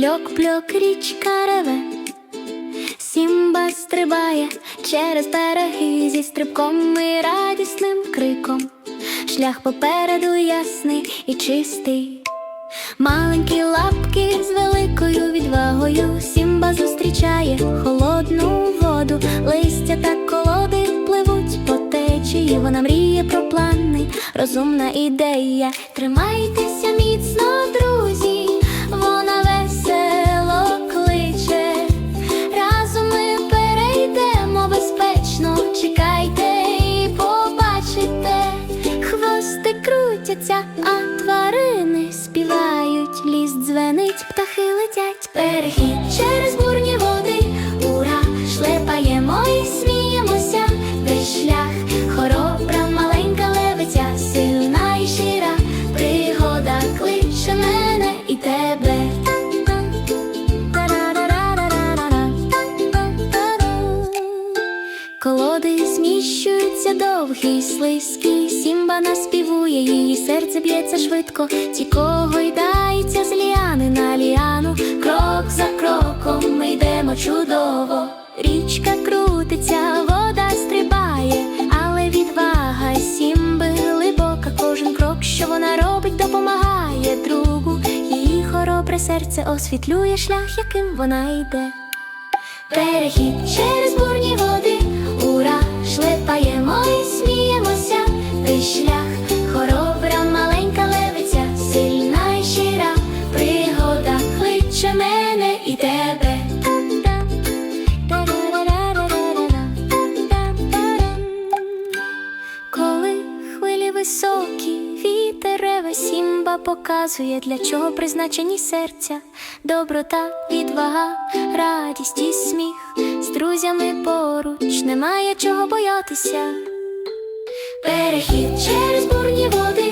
Пльок-пльок річка реве, Сімба стрибає через береги зі стрибком і радісним криком. Шлях попереду ясний і чистий. Маленькі лапки з великою відвагою Сімба зустрічає холодну воду, листя та колоди пливуть по течії. Вона мріє про плани, розумна ідея. Тримайтеся міцно, крутяться, а тварини співають, ліс дзвенить, птахи летять. Перехід через бурні води. Ура! Шлепаємо і сміємося. Весь шлях хоробра, маленька левиця, сильна і щира. Пригода кличе мене і тебе. Колоди зміщуються довгі, слизькі, сімба наспівує, її серце б'ється швидко, тіко гойдається з ліани на ліану, крок за кроком ми йдемо чудово. Річка крутиться, вода стрибає, але відвага сімби глибока. Кожен крок, що вона робить, допомагає другу. Її хоробре серце освітлює шлях, яким вона йде. Перехід через високі, вітерева сімба показує, для чого призначені серця, доброта, відвага, радість і сміх. З друзями поруч немає чого боятися. Перехід через бурні води.